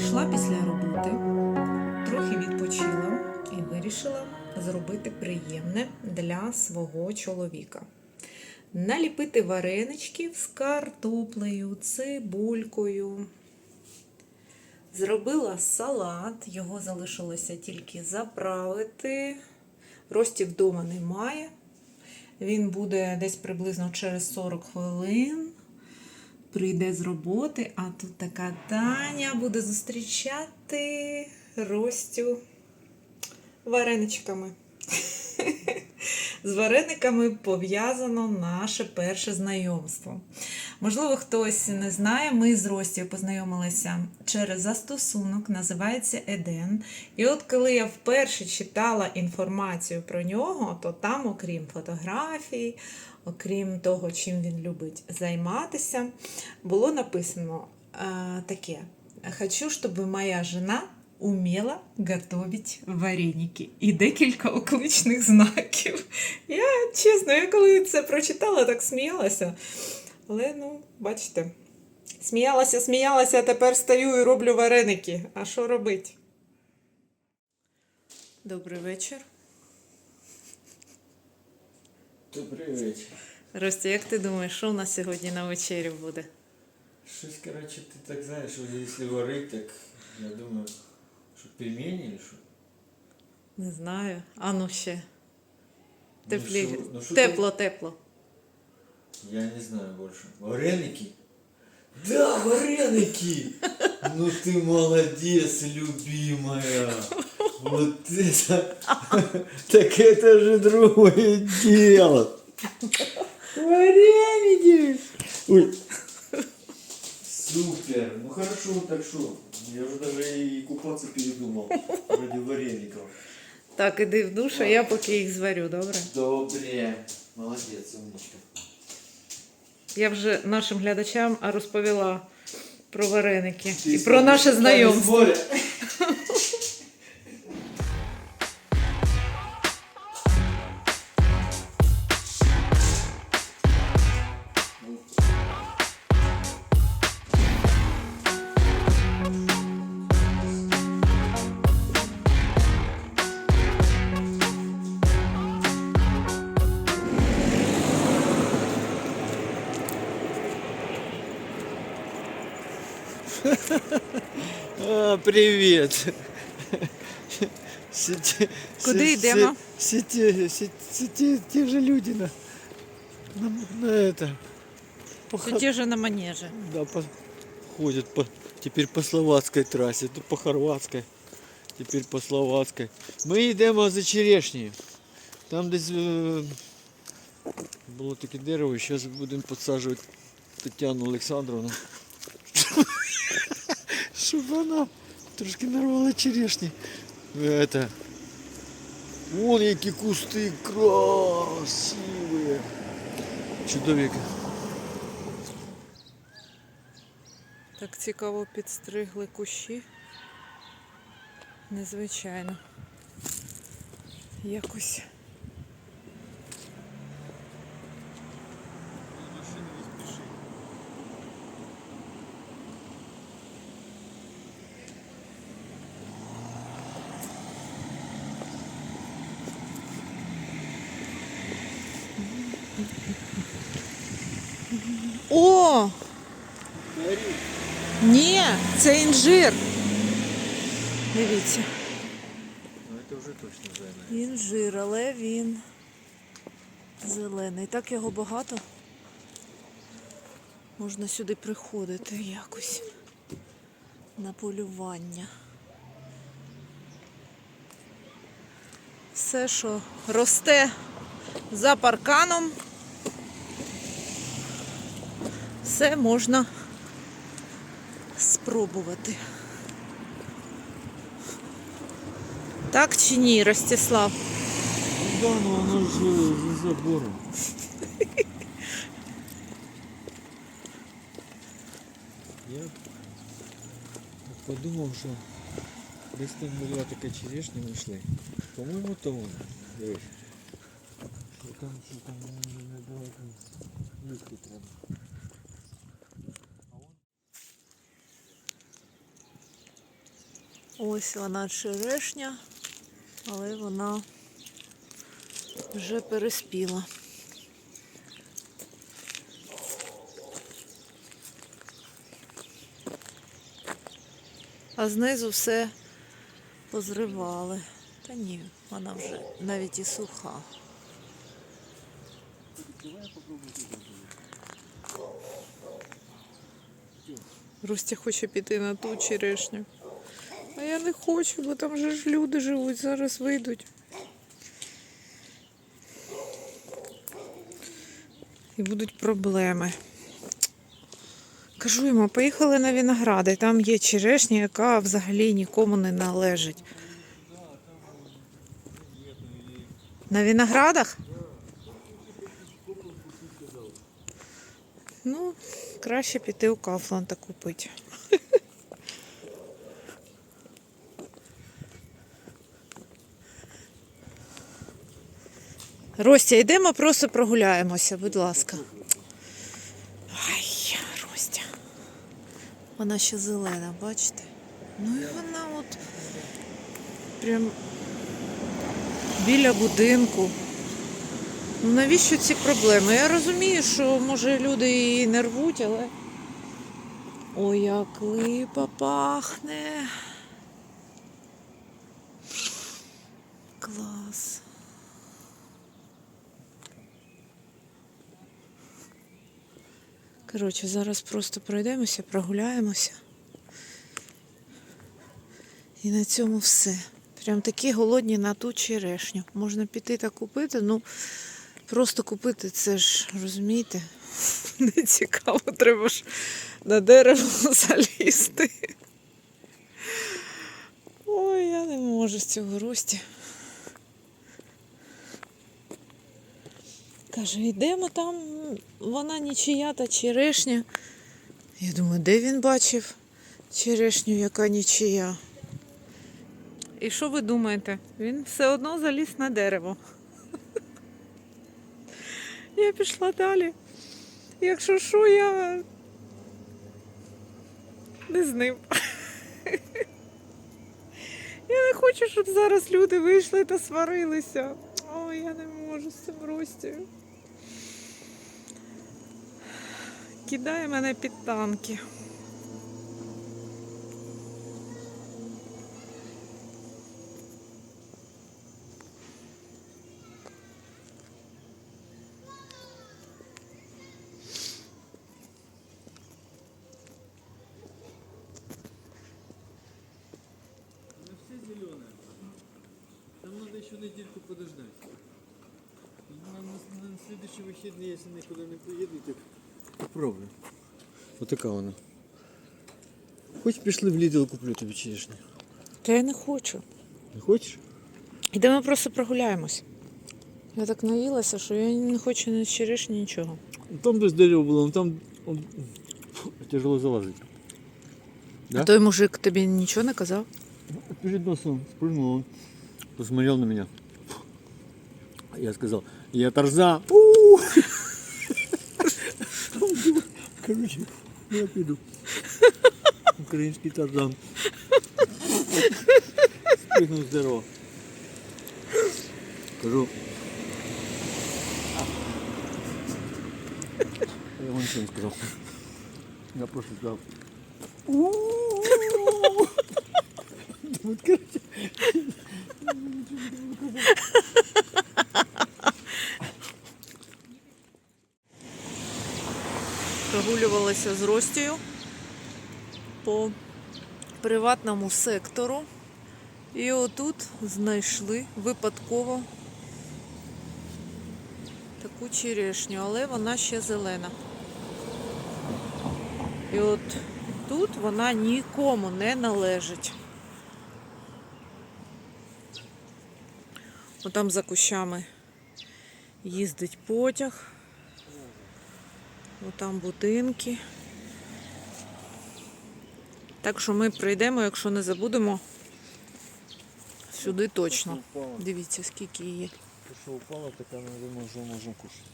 Прийшла після роботи, трохи відпочила і вирішила зробити приємне для свого чоловіка. Наліпити вареничків з картоплею, цибулькою. Зробила салат, його залишилося тільки заправити. Рості вдома немає. Він буде десь приблизно через 40 хвилин. Прийде з роботи, а тут така Таня буде зустрічати Ростю вареничками. З варениками пов'язано наше перше знайомство. Можливо, хтось не знає, ми з Ростю познайомилися через застосунок, називається Еден. І от коли я вперше читала інформацію про нього, то там, окрім фотографій, окрім того, чим він любить займатися, було написано е, таке: Хочу, щоб моя жена уміла готувати вареники. І декілька окличних знаків. Я чесно, я коли це прочитала, так сміялася. Але ну, бачите, сміялася, сміялася, а тепер стою і роблю вареники. А що робити? Добрий вечір. Добрий вечір. Ростя, як ти думаєш, що у нас сьогодні на вечерю буде? Щось, коротше, ти так знаєш, що якщо варить, так я думаю, що пельмені чи що? Не знаю. А ну ще. Ну, Теплі... що- ну, що тепло, тепло. ти- Я не знаю більше. Вареники? Да, вареники! Ну ты молодец, любимая. Вот это... Так это же другое дело. Вареники! Ой. Супер. Ну хорошо, так что. Я уже даже и купаться передумал. Ради вареников. Так, іди в душ, а я поки їх зварю, добре? Добре. Молодець, умничка. Я вже нашим глядачам розповіла про вареники і про наше знайомство. моря. А, привет. Все те- Куди все- йдемо? Все, все те, все, все те, те же люди на, на, на это. По, Це Ха- ті ж на манежі. да, по, ходят по, теперь по словацкой трассе, то по хорватской, теперь по словацкой. Ми йдемо за черешнею. Там десь е, було таке дерево, зараз будемо підсаджувати Тетяну Олександровну. Щоб вона трошки нарвало черешні. Это. Вон які кусти красиві. Чудовіка. Так цікаво підстригли кущі. Незвичайно. Якось. О! Ні, це інжир. Дивіться. Ну це вже точно займе. Інжир, але він зелений. Так його багато. Можна сюди приходити якось на полювання. Все, що росте за парканом, все можна спробувати. Так чи ні, Ростислав? Да, ну воно ж е, за забором. Я подумав, що десь там була така черешня знайшли. По-моєму, то вона. Дивись. Там, що там недалеко їсти треба. Ось вона черешня, але вона вже переспіла. А знизу все позривали. Та ні, вона вже навіть і суха. Рустя хоче піти на ту черешню. Я не хочу, бо там же ж люди живуть, зараз вийдуть. І будуть проблеми. Кажу йому, поїхали на виногради. Там є черешня, яка взагалі нікому не належить. На виноградах? Ну, краще піти у Кафлан та купити. Ростя, йдемо, просто прогуляємося, будь ласка. Ай, Ростя. Вона ще зелена, бачите? Ну і вона от прям біля будинку. Ну навіщо ці проблеми? Я розумію, що може люди її не рвуть, але. Ой, як липа пахне. Клас. Коротше, зараз просто пройдемося, прогуляємося. І на цьому все. Прям такі голодні на ту черешню. Можна піти та купити, ну просто купити це ж, розумієте, не цікаво, треба ж на дерево залізти. Ой, я не можу з цього рості. Каже, йдемо там, вона нічия та черешня. Я думаю, де він бачив черешню, яка нічия. І що ви думаєте? Він все одно заліз на дерево. Я пішла далі. Якщо що, я не з ним. Я не хочу, щоб зараз люди вийшли та сварилися. Ой, я не можу з цим Ростю. Кидає мене під подождать. На, на, следующие выходные, если никуда не поеду, попробую. Вот такая вона. Хоч пішли в Lidl куплю тобі черешню. Та я не хочу. Не хочеш? Ідемо просто прогуляємось. Я так наїлася, що я не хочу ні черешні, нічого. Там десь дерево було, ну там тяжело залазити. Да? А той мужик тобі нічого не казав? Перед носом спрыгнул, он посмотрел на меня. Я сказал, я Тарзан. У! Короче, я піду. Український Тарзан. Спрыгнув з дерева. Кажу. Я вам нічого не сказав. Я просто сказав. «У-у-у». Вот, Короче, з Ростію по приватному сектору. І отут знайшли випадково таку черешню, але вона ще зелена. І от тут вона нікому не належить. Отам за кущами їздить потяг. Отам будинки. Так що ми прийдемо, якщо не забудемо, сюди точно. Дивіться, скільки її. То, что упала, так она, думаю, уже можем кушать.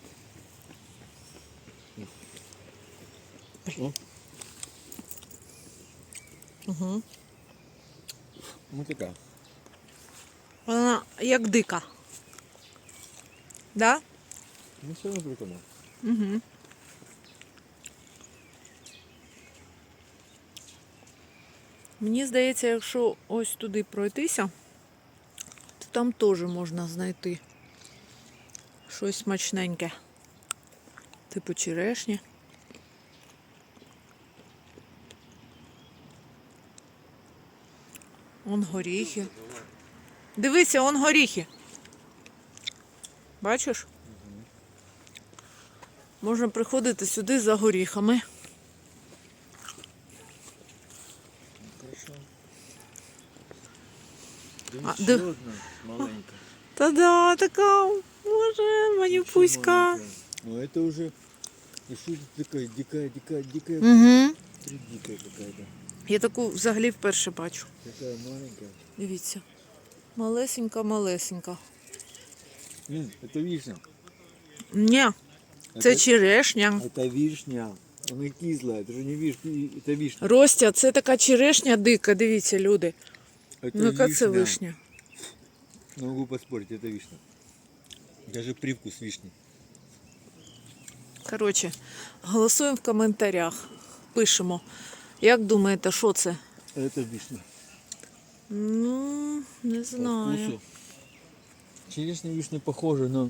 Угу. Ну така. Вона як дика. Да? Ну все одно прикольно. Угу. Мені здається, якщо ось туди пройтися, то там теж можна знайти щось смачненьке. Типу черешні. Он горіхи. Дивися, он горіхи. Бачиш? Можна приходити сюди за горіхами. А, ще де- одна маленька. Та-да, така, боже, манюпуська. Ну это уже... И что это такая дикая, дикая, дикая, Угу. три дикая какая-то. Я таку взагалі вперше бачу. Такая маленькая. Дивіться. Малесенька, малесенька. Блин, это вишня. Ні, це Это- черешня. Это вишня. Она кислая, это же не вишня, это вишня. Ростя, це така черешня дика, дивіться, люди. Это Ну, яка це вишня? Не могу поспорить, это вишня. Даже привкус вишни. Коротше, голосуємо в коментарях. Пишемо. Як думаєте, що це? Это вишня. Ну, не По знаю. вкусу. Черешня и вишня похожи, но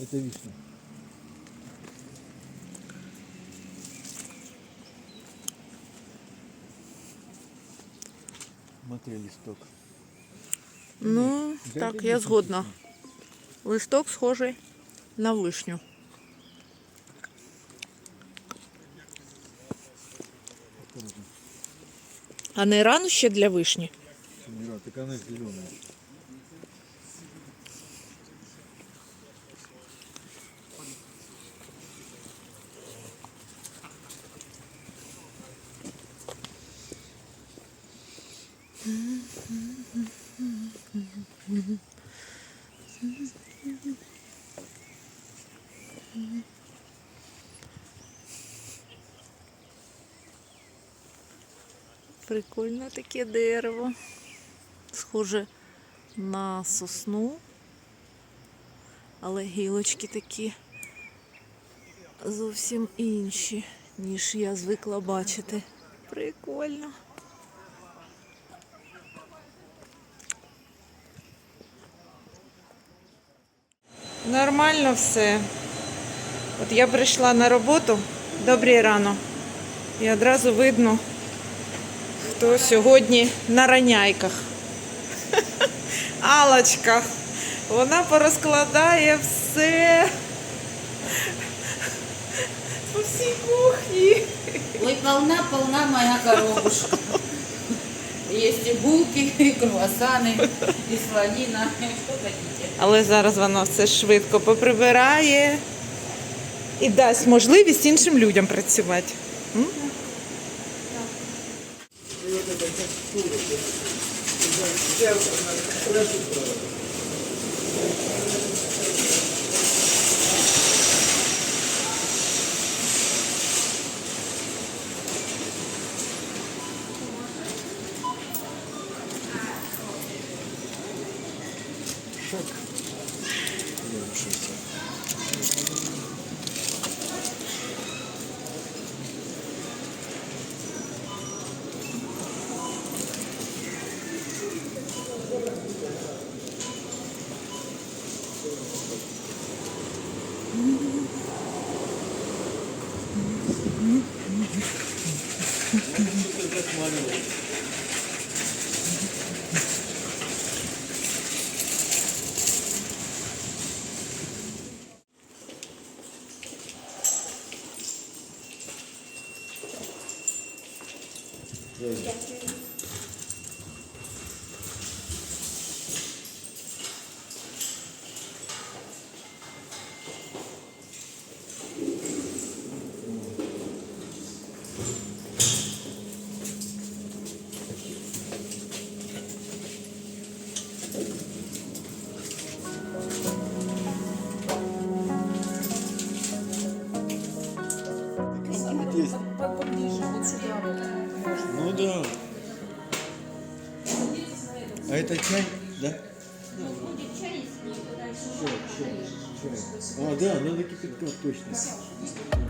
это вишня. Смотри, листок. Ну, Дай так, я згодна. Листок схожий на вишню. А не рано ще для вишні? Так вона зеленая. Прикольне таке дерево. Схоже на сосну. Але гілочки такі зовсім інші, ніж я звикла бачити. Прикольно. Нормально все. От я прийшла на роботу. Добрий рано. І одразу видно, хто сьогодні на раняйках. Алочка. Вона порозкладає все по всій кухні. Ой, полна-полна моя коробушка. Есть и булки, і круасани, і слоніна, що что хотите. Але зараз воно все швидко поприбирає і дасть можливість іншим людям працювати. М? Есть. Поближе, 有钱 это чай, да? Будет чай, если дальше Чай, чай, чай. А, да, надо кипятка, точно.